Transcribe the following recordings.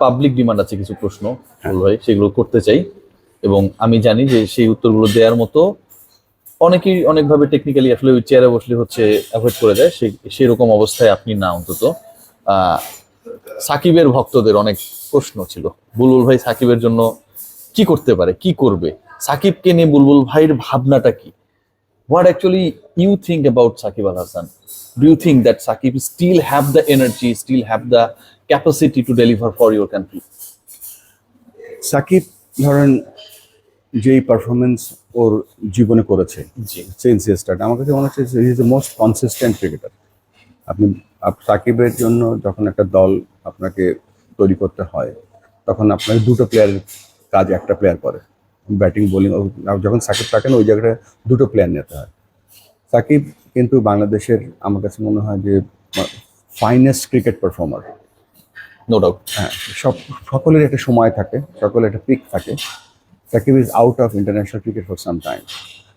Public demand আছে কিছু প্রশ্ন বুলবুল ভাই সেগুলো করতে চাই। এবং আমি জানি যে সেই উত্তরগুলো দেওয়ার মতো অনেকেই অনেকভাবে টেকনিক্যালি আসলে ওই চেয়ারে বসলে হচ্ছে অ্যাভয়েড করে দেয়। সেই সেরকম অবস্থায় আপনি না অন্তত। সাকিবের ভক্তদের অনেক প্রশ্ন ছিল। বুলবুল ভাই সাকিবের জন্য কি করতে পারে কি করবে? সাকিবকে নিয়ে বুলবুল ভাইয়ের ভাবনাটা কি? What actually you think about Shakib Al Hasan? Do you think that Sakib still have the energy, still have the capacity to deliver for your country? Shakib ধরেন যেই পারফরমেন্স ওর জীবনে করেছে সিন্স স্টার্ট আমার কাছে মনে হচ্ছে is the most consistent cricketer আপনি আপ- সাকিবের জন্য যখন একটা দল আপনাকে তৈরি করতে হয় তখন আপনাকে দুটো প্লেয়ারের কাজ একটা প্লেয়ার করে। ব্যাটিং বোলিং যখন সাকিব থাকেন ওই জায়গাটা দুটো প্লেয়ার নিতে হয়। সাকিব কিন্তু বাংলাদেশের আমার কাছে মনে হয় যে finest cricket performer no doubt হ্যাঁ সব সকলের একটা সময় থাকে সকলের একটা পিক থাকে। Shakib is out of international cricket for some time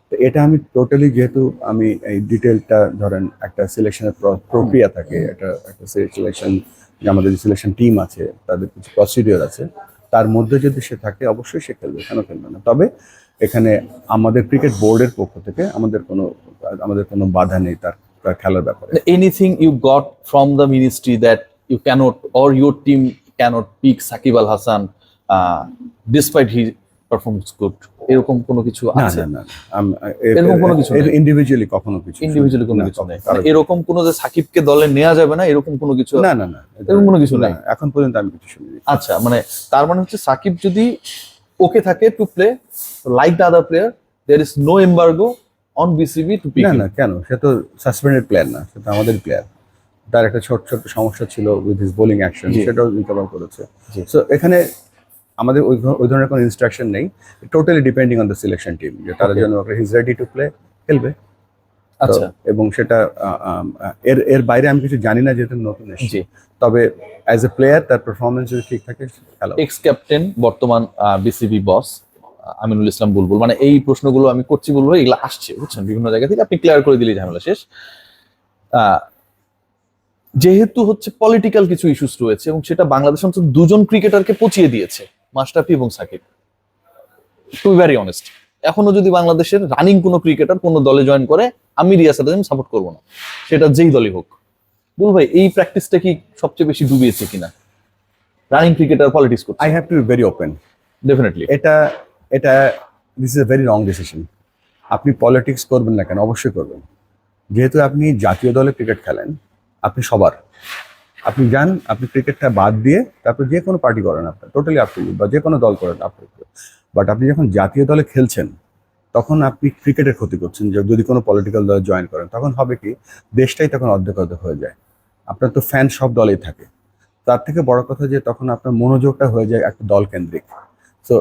তো এটা আমি টোটালি যেহেতু আমি এই ডিটেলটা ধরেন একটা সিলেকশনের প্রক্রিয়া থাকে একটা একটা সিলেকশন যে আমাদের যে সিলেকশন টিম আছে তাদের কিছু প্রসিডিওর আছে তার মধ্যে যদি সে থাকে অবশ্যই সে খেলবে কেন খেলবে না? তবে এখানে আমাদের ক্রিকেট বোর্ডের পক্ষ থেকে আমাদের কোনো আমাদের কোনো বাধা নেই তার খেলার ব্যাপারে। Anything you got from the ministry that you cannot or your team cannot pick Sakib Al Hassan uh, despite he performs good. এরকম কোনো কিছু আছে? না এরকম কোনো কিছু ইন্ডিভিজুয়ালি কখনো কিছু ইন্ডিভিজুয়ালি কোনো কিছু নেই। মানে এরকম কোনো যে সাকিবকে দলে নেওয়া যাবে না এরকম কোনো কিছু না না না এরকম কোনো কিছু নাই? এখন পর্যন্ত আমি কিছু শুনিনি। আচ্ছা মানে তার মানে হচ্ছে সাকিব যদি ওকে থাকে to play like the other player there is no embargo on BCB to pick না না কেন? সে তো সাসপেন্ডেড প্লেয়ার না সে তো আমাদের প্লেয়ার তার একটা ছোট ছোট সমস্যা ছিল উইথ হিজ বোলিং অ্যাকশন। সেটাও রিকভার করেছে। সো এখানে আমাদের ওই ওই ধরনের কোনো ইনস্ট্রাকশন নেই। Totally depending on the selection team যে তারা. যেন হিজ রেডি টু প্লে খেলবে। আচ্ছা। এবং সেটা এর এর বাইরে আমি কিছু জানি না যেহেতু নতুন এসেছি। তবে অ্যাজ এ প্লেয়ার তার পারফরমেন্স যদি ঠিক থাকে খেলা এক্স ক্যাপ্টেন বর্তমান বিসিবি বস আমিনুল ইসলাম বুলবুল। মানে এই প্রশ্নগুলো আমি করছি বলব এগুলো আসছে বুঝছেন? বিভিন্ন জায়গা থেকে আপনি ক্লিয়ার করে দিলেই ঝামেলা শেষ। যেহেতু হচ্ছে পলিটিক্যাল কিছু ইস্যুস রয়েছে এবং সেটা বাংলাদেশ অন্তত দুজন ক্রিকেটারকে পচিয়ে দিয়েছে মাস্টাফি এবং সাকিব। টু ভেরি অনেস্ট এখনও যদি বাংলাদেশের রানিং কোনো ক্রিকেটার কোনো দলে জয়েন করে আমি রিয়াসাদ সাপোর্ট করব না। সেটা যেই দলই হোক। বল ভাই এই প্র্যাকটিসটা কি সবচেয়ে বেশি ডুবিয়েছে কিনা? রানিং ক্রিকেটার পলিটিক্স করছে। I have to be very open definitely এটা এটা this is a very wrong decision আপনি পলিটিক্স করবেন না কেন? অবশ্যই করবেন। যেহেতু আপনি জাতীয় দলে ক্রিকেট খেলেন আপনি সবার। আপনি যান, আপনি ক্রিকেটটা বাদ দিয়ে তারপর যে কোনো পার্টি করেন আপনার টোটালি আপনি বা যে কোনো দল করেন আপনি বাট আপনি যখন জাতীয় দলে খেলছেন, তখন আপনি ক্রিকেটের ক্ষতি করছেন। যদি কোনো পলিটিক্যাল দলে জয়েন করেন, তখন হবে কি, দেশটাই তখন অর্ধেক অর্ধেক হয়ে যায়। আপনার তো ফ্যান সব দলেই থাকে। তার থেকে বড় কথা যে তখন আপনার মনোযোগটা হয়ে যায় একটা দল কেন্দ্রিক। সো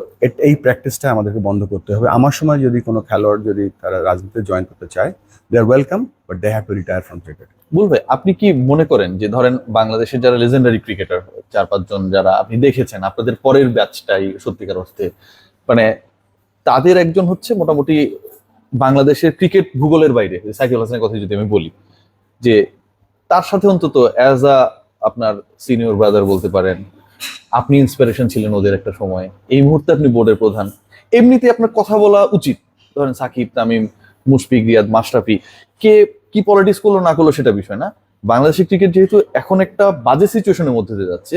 এই প্র্যাকটিসটা আমাদেরকে বন্ধ করতে হবে। আমার সময় যদি কোনো খেলোয়াড় যদি তারা রাজনীতিতে জয়েন করতে চায় they are welcome but they have to retire from cricket বলবে আপনি কি মনে করেন যে ধরেন বাংলাদেশের যারা লেজেন্ডারি ক্রিকেটার চার পাঁচজন যারা আপনি দেখেছেন, আপনাদের পরের ব্যাচটাই সত্যিকার অর্থে মানে তাদের একজন হচ্ছে মোটামুটি বাংলাদেশের ক্রিকেট ভূগোলের বাইরে সাইকেল হাসানের কথা যদি আমি বলি, যে তার সাথে অন্তত অ্যাজ আ আপনার সিনিয়র ব্রাদার বলতে পারেন আপনি ইন্সপিরেশন ছিলেন ওদের একটা সময়। এই মুহূর্তে আপনি বোর্ডের প্রধান। এমনিতে আপনার কথা বলা উচিত। ধরেন সাকিব, তামিম, মুশফিক, রিয়াদ, মাশরাফি। কে কি পলিটিক্স করল, না করল সেটা বিষয় না। বাংলাদেশের ক্রিকেট যেহেতু এখন একটা বাজে সিচুয়েশনের মধ্যে দিয়ে যাচ্ছে,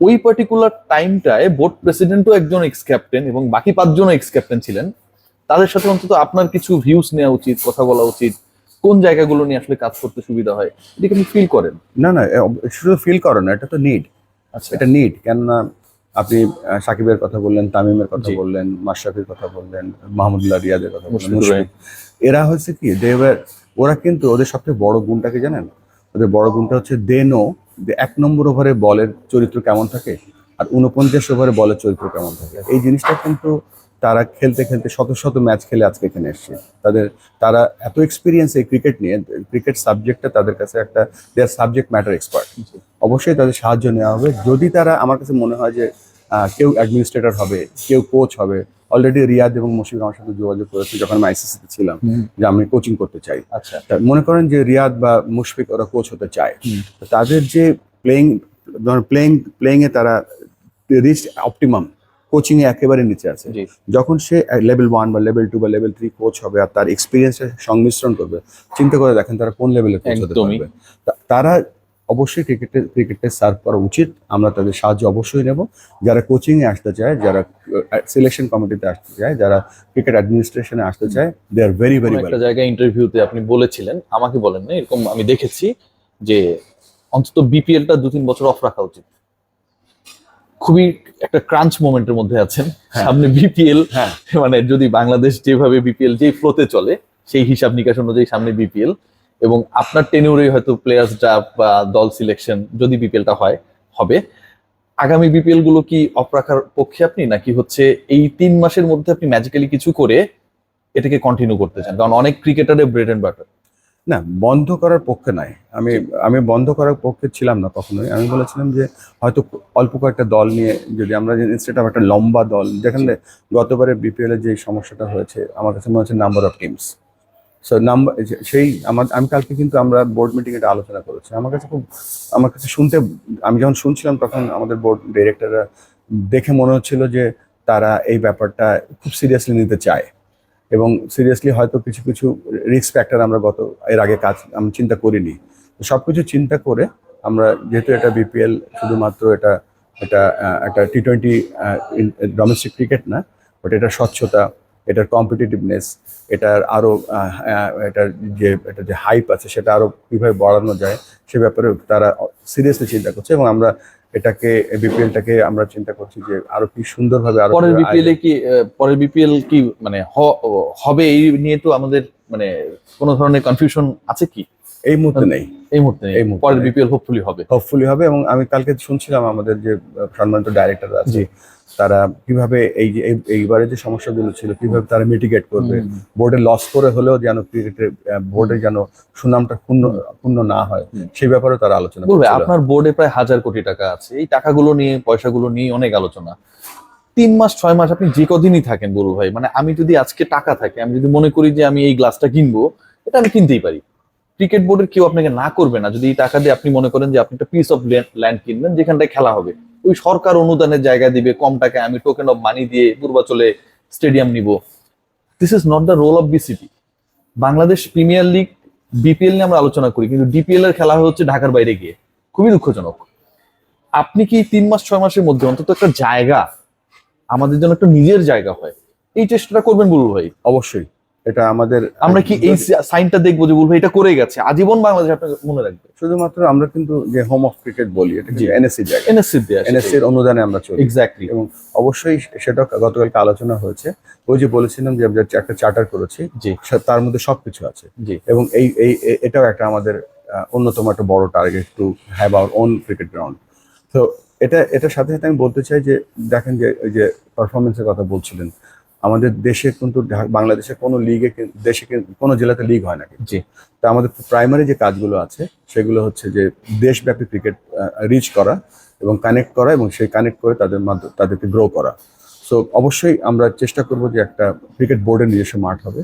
ওই পার্টিকুলার টাইমটায় বোর্ড প্রেসিডেন্টও একজন এক্স ক্যাপ্টেন এবং বাকি পাঁচজনও এক্স ক্যাপ্টেন ছিলেন। তাদের সাথে অন্তত আপনার কিছু ভিউস নেওয়া উচিত, কথা বলা উচিত। কোন জায়গাগুলো নিয়ে আসলে কাজ করতে সুবিধা হয়? এদিকে আপনি ফিল করেন। না না শুধু ফিল করো না, এটা তো নিড এটা নিড কেননা আপনি সাকিবের কথা বললেন তামিমের কথা বললেন মাশরাফির কথা বললেন মাহমুদুল্লাহ রিয়াদের কথা বললেন। এরা হচ্ছে কি দে ওরা কিন্তু ওদের সবচেয়ে বড় গুণটাকে জানেন? ওদের বড় গুণটা হচ্ছে দে নো যে এক নম্বর ওভারে বলের চরিত্র কেমন থাকে আর উনপঞ্চাশ ওভারে বলের চরিত্র কেমন থাকে। এই জিনিসটা কিন্তু তারা খেলতে খেলতে শত শত ম্যাচ খেলে আজকে এখানে এসছে। তাদের তারা এত এক্সপিরিয়েন্স এই ক্রিকেট নিয়ে ক্রিকেট সাবজেক্টটা তাদের কাছে একটা দেয়ার সাবজেক্ট ম্যাটার এক্সপার্ট অবশ্যই তাদের সাহায্য নেওয়া হবে। যদি তারা আমার কাছে মনে হয় যে কেউ অ্যাডমিনিস্ট্রেটর হবে কেউ কোচ হবে অলরেডি রিয়াদ এবং মুশফিক আমার সাথে যোগাযোগ করেছে যখন আমি আইসিসিতে ছিলাম যে আমি কোচিং করতে চাই। আচ্ছা। মনে করেন যে রিয়াদ বা মুশফিক ওরা কোচ হতে চায়। তাদের যে প্লেইং প্লেইং প্লেইং এ তারা রিচ অপটিমাম কোচিং এ একেবারে নিচে আছে। যখন সে লেভেল ওয়ান বা লেভেল টু বা লেভেল থ্রি কোচ হবে আর তার এক্সপিরিয়েন্সের সংমিশ্রণ করবে চিন্তা করে দেখেন তারা কোন লেভেলে কোচ হতে পারবে। তারা অবশ্যই ক্রিকেটে ক্রিকেটে সার্ভ করা উচিত। আমরা তাদের সাহায্য অবশ্যই নেব। যারা কোচিং এ আসতে চায় যারা সিলেকশন কমিটিতে আসতে চায় যারা ক্রিকেট অ্যাডমিনিস্ট্রেশনে আসতে চায় দে আর ভেরি ভেরি একটা জায়গায় ইন্টারভিউতে আপনি বলেছিলেন আমাকে বলেন না এরকম আমি দেখেছি যে অন্তত বিপিএলটা দু তিন বছর অফ রাখা উচিত। খুবই একটা ক্রাঞ্চ মোমেন্টের মধ্যে আছেন। হ্যাঁ। সামনে বিপিএল হ্যাঁ। মানে যদি বাংলাদেশ যেভাবে বিপিএল যেই ফ্লোতে চলে সেই হিসাব নিকাশ অনুযায়ী সামনে বিপিএল এবং আপনার টেনিউরেই হয়তো প্লেয়ার্স ড্রাফট বা দল সিলেকশন যদি বিপিএলটা হয় হবে। আগামী বিপিএলগুলো কি অফ রাখার পক্ষে আপনি? নাকি হচ্ছে এই তিন মাসের মধ্যে আপনি ম্যাজিক্যালি কিছু করে এটাকে কন্টিনিউ করতে চান? কারণ অনেক ক্রিকেটারের ব্রেড এন্ড বাটার না বন্ধ করার পক্ষে নয়। আমি আমি বন্ধ করার পক্ষে ছিলাম না কখনোই। আমি বলেছিলাম যে হয়তো অল্প কয়েকটা দল নিয়ে যদি আমরা ইনস্টেড অফ একটা লম্বা দল যেখানে গতবারে বিপিএল এর যে সমস্যাটা হয়েছে আমার কাছে মনে হচ্ছে number of teams so number সেই আমার আমি কালকে কিন্তু আমরা বোর্ড মিটিং এটা আলোচনা করেছি। আমার কাছে খুব আমার কাছে শুনতে আমি যখন শুনছিলাম তখন আমাদের বোর্ড ডিরেক্টররা দেখে মনে হচ্ছিল যে তারা এই ব্যাপারটা খুব সিরিয়াসলি নিতে চায়। এবং সিরিয়াসলি হয়তো কিছু কিছু রিস্ক ফ্যাক্টর আমরা গত, এর আগে কাজ আমি চিন্তা করিনি। সব কিছু চিন্তা করে আমরা, যেহেতু এটা বিপিএল শুধুমাত্র এটা এটা একটা টি টোয়েন্টি ডোমেস্টিক ক্রিকেট না বাট এটা স্বচ্ছতা এটার কম্পিটিটিভনেস এটার আরও এটার যে এটা যে হাইপ আছে সেটা আরও কীভাবে বাড়ানো যায় সে ব্যাপারে তারা সিরিয়াসলি চিন্তা করছে এবং আমরা এটাকে বিপিএলটাকে আমরা চিন্তা করছি যে আরও কি সুন্দরভাবে আরও পরের বিপিএল এ কি পরের বিপিএল কি মানে হবে এই নিয়ে তো আমাদের মানে কোনো ধরনের কনফিউশন আছে কি? এই মুহূর্তে নেই। এই মুহূর্তে। এই মুহূর্তে বিপিএল হোপফুলি হবে। হোপফুলি হবে এবং আমি কালকে শুনছিলাম আমাদের যে সম্মানিত ডাইরেক্টর আছে। তারা কীভাবে এই যে এই- এইবারে যে সমস্যাগুলো ছিল কীভাবে তারা মিটিগেট করবে বোর্ডে লস করে হলেও যেন ক্রিকেটের বোর্ডে যেন সুনামটা ক্ষুণ্ণ ক্ষুণ্ণ না হয় সেই ব্যাপারে তারা আলোচনা করছিল। আপনার বোর্ডে প্রায় হাজার কোটি টাকা আছে। এই টাকাগুলো নিয়ে পয়সাগুলো নিয়ে অনেক আলোচনা। তিন মাস ছয় মাস আপনি যে কদিনই থাকেন বলব ভাই মানে আমি যদি আজকে টাকা থাকে আমি যদি মনে করি যে আমি এই গ্লাসটা কিনবো এটা আমি কিনতেই পারি। ক্রিকেট বোর্ডের কেউ আপনাকে না করবে না। যদি এই টাকা দিয়ে আপনি মনে করেন যে আপনি একটা পিস অফ ল্যান্ড কিনবেন, যেখানটায় খেলা হবে। ওই সরকার অনুদানের জায়গা দিবে, কম টাকায় আমি টোকেন অফ মানি দিয়ে পূর্বাচলে স্টেডিয়াম নিব। This is not the role of BCB Bangladesh premier league BPL নিয়ে আমরা আলোচনা করি, কিন্তু ডিপিএল এর খেলা হচ্ছে ঢাকার বাইরে গিয়ে। খুবই দুঃখজনক। আপনি কি তিন মাস, ছয় মাসের মধ্যে অন্তত একটা জায়গা আমাদের জন্য একটা নিজের জায়গা হয়? এই চেষ্টাটা করবেন বুলবুল ভাই, অবশ্যই। এটা আমাদের আমরা কি এই সাইনটা দেখব যে বলব এটা করে গেছে? আজীবন বাংলাদেশ আপনাকে মনে রাখবে। শুধুমাত্র আমরা কিন্তু যে হোম অফ ক্রিকেট বলি এটা জি। এনএসসি জায়গা এনএসসি দেয়া এনএসসি এর অনুদানে আমরা চলি। এক্স্যাক্টলি এবং অবশ্যই সেটা গতকালকে আলোচনা হয়েছে। ওই যে বলেছিলাম যে আমরা একটা চার্টার করেছি জি। তার মধ্যে সবকিছু আছে। জি। এবং এই এই এটাও একটা আমাদের অন্যতম একটা বড় target to have our own cricket ground তো এটা এটার সাথে সাথে আমি বলতে চাই যে দেখেন যে ওই যে পারফরমেন্সের কথা বলছিলেন। আমাদের দেশে কিন্তু বাংলাদেশের কোনো লিগে দেশে কোনো জেলাতে লিগ হয় না। জি। তো আমাদের প্রাইমারি যে কাজগুলো আছে সেগুলো হচ্ছে যে দেশব্যাপী ক্রিকেট রিচ করা এবং কানেক্ট করা এবং সেই কানেক্ট করে তাদের মাধ্যমে তাদেরকে গ্রো করা। সো অবশ্যই আমরা চেষ্টা করব যে একটা ক্রিকেট বোর্ডের নিজস্ব মাঠ হবে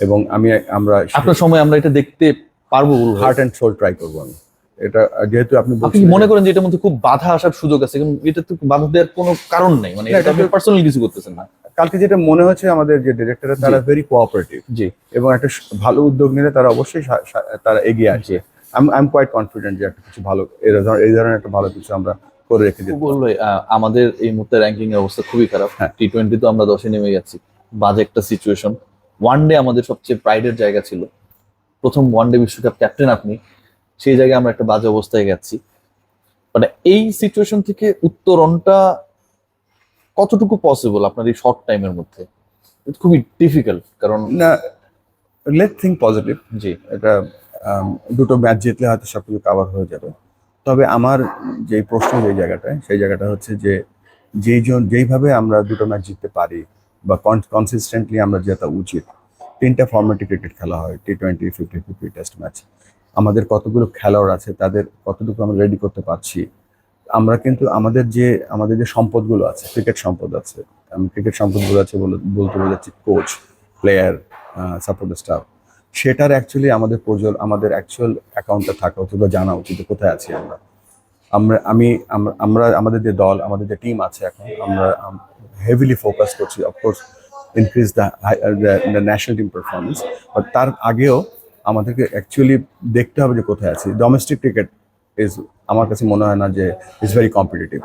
এবং আমি আমরা আপনার সময় আমরা এটা দেখতে পারব হার্ট অ্যান্ড সোল ট্রাই করব আমি। এটা যেহেতু আপনি আপনি মনে করেন যে এটার মধ্যে খুব বাধা আসার সুযোগ আছে? কিন্তু এটা তো বাধা দেওয়ার কোনো কারণ নেই। মানে এটা আপনি এটা- পার্সোনালি কিছু করতেছেন না। কালকে যেটা মনে হচ্ছে আমাদের যে ডিরেক্টর তারা ভেরি কোঅপারেটিভ জি। এবং একটা ভালো উদ্যোগ নিলে তারা অবশ্যই তারা এগিয়ে আসে জি। আই এম কোয়াইট কনফিডেন্ট যে একটা কিছু ভালো এই ধরনের এই ধরনের একটা ভালো কিছু আমরা করে রেখে দিতে পারব। বলল আমাদের এই মুহূর্তে র্যাঙ্কিং এর অবস্থা খুবই খারাপ। হ্যাঁ। টি টোয়েন্টি তো আমরা দশে নেমে যাচ্ছি বাজে একটা সিচুয়েশন ওয়ান ডে আমাদের সবচেয়ে প্রাইডের জায়গা ছিল। প্রথম ওয়ান ডে বিশ্বকাপ ক্যাপ্টেন আপনি সেই জায়গায় আমরা একটা বাজে অবস্থায় গেছি। মানে এই সিচুয়েশন থেকে উত্তরণটা কতটুকু পসিবল আপনার এই শর্ট টাইমের মধ্যে? খুবই ডিফিকাল্ট কারণ না লেট থিঙ্ক পজিটিভ জি। এটা দুটো ম্যাচ জিতলে হয়তো সবকিছু কাভার হয়ে যাবে। তবে আমার যে প্রশ্ন যে জায়গাটায় সেই জায়গাটা হচ্ছে যে যেই জন যেইভাবে আমরা দুটো ম্যাচ জিততে পারি বা কনসিস্টেন্টলি আমরা জেতা উচিত তিনটা ফর্মেটে ক্রিকেট খেলা হয় T twenty fifty fifty test match আমাদের কতগুলো খেলোয়াড় আছে তাদের কতটুকু আমরা রেডি করতে পারছি আমরা কিন্তু আমাদের যে আমাদের যে সম্পদগুলো আছে ক্রিকেট সম্পদ আছে, আমি ক্রিকেট সম্পদগুলো আছে বলে, বলতে বোঝাচ্ছি কোচ প্লেয়ার সাপোর্ট স্টাফ সেটার অ্যাকচুয়ালি আমাদের প্রজল, আমাদের অ্যাকচুয়াল অ্যাকাউন্টে থাকা উচিত বা জানা উচিত কোথায় আছি আমরা। আমরা, আমি, আমরা- আমাদের যে দল, আমাদের যে টিম আছে এখন, আমরা হেভিলি ফোকাস করছি of course increase the national team performance but তার আগেও আমাদেরকে অ্যাকচুয়ালি দেখতে হবে যে কোথায় আছি। ডোমেস্টিক ক্রিকেট ইজ আমার কাছে মনে হয় না যে ইজ ভেরি কম্পিটিটিভ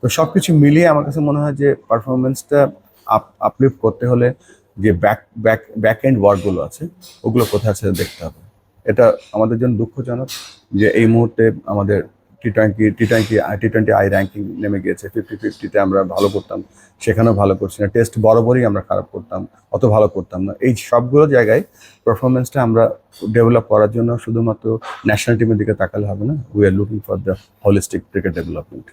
তো সব কিছু মিলিয়ে আমার কাছে মনে হয় যে পারফরমেন্সটা আপ আপলিফ্ট করতে হলে যে ব্যাক ব্যাক ব্যাক এন্ড ওয়ার্কগুলো আছে, ওগুলো কোথায় আছে দেখতে হবে। এটা আমাদের জন্য দুঃখজনক যে এই মুহূর্তে আমাদের T twenty T twenty T twenty I ranking নেমে গিয়েছে। ফিফটি ফিফটিতে আমরা ভালো করতাম, সেখানেও ভালো করছি না। টেস্ট বরাবরই আমরা খারাপ করতাম, অত ভালো করতাম না। এই সবগুলো জায়গায় পারফরমেন্সটা আমরা ডেভেলপ করার জন্য শুধুমাত্র ন্যাশনাল টিমের দিকে তাকালে হবে না। We are looking for the holistic cricket development